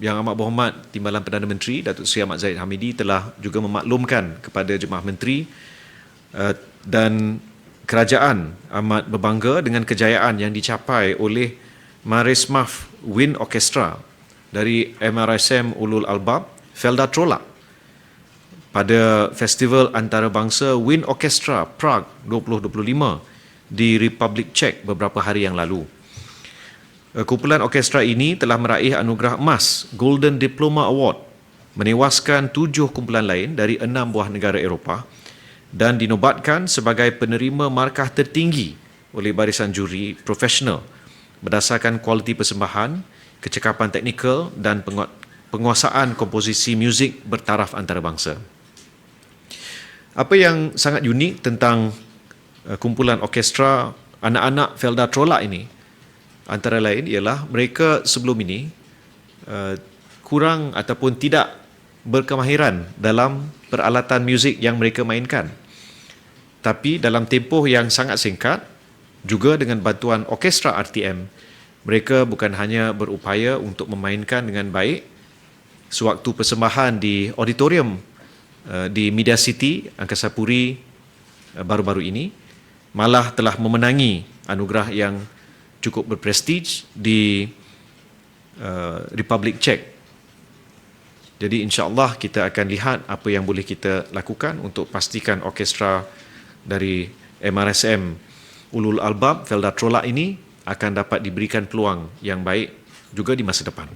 Yang Amat Berhormat Timbalan Perdana Menteri Datuk Seri Ahmad Zahid Hamidi telah juga memaklumkan kepada jemaah menteri uh, dan kerajaan amat berbangga dengan kejayaan yang dicapai oleh Marismaf Wind Orchestra dari MRSM Ulul Albab Felda Trola pada Festival Antarabangsa Wind Orchestra Prague 2025 di Republik Czech beberapa hari yang lalu. Eh, Kumpulan orkestra ini telah meraih anugerah emas Golden Diploma Award menewaskan tujuh kumpulan lain dari enam buah negara Eropah dan dinobatkan sebagai penerima markah tertinggi oleh barisan juri profesional berdasarkan kualiti persembahan, kecekapan teknikal dan pengu- penguasaan komposisi muzik bertaraf antarabangsa. Apa yang sangat unik tentang uh, kumpulan orkestra anak-anak Felda Trola ini antara lain ialah mereka sebelum ini uh, kurang ataupun tidak berkemahiran dalam peralatan muzik yang mereka mainkan. Tapi dalam tempoh yang sangat singkat, juga dengan bantuan orkestra RTM, mereka bukan hanya berupaya untuk memainkan dengan baik sewaktu persembahan di auditorium uh, di Media City Angkasa Puri uh, baru-baru ini, malah telah memenangi anugerah yang cukup berprestij di uh, Republik Czech. Jadi insya-Allah kita akan lihat apa yang boleh kita lakukan untuk pastikan orkestra dari MRSM Ulul Albab Felda Trola ini akan dapat diberikan peluang yang baik juga di masa depan.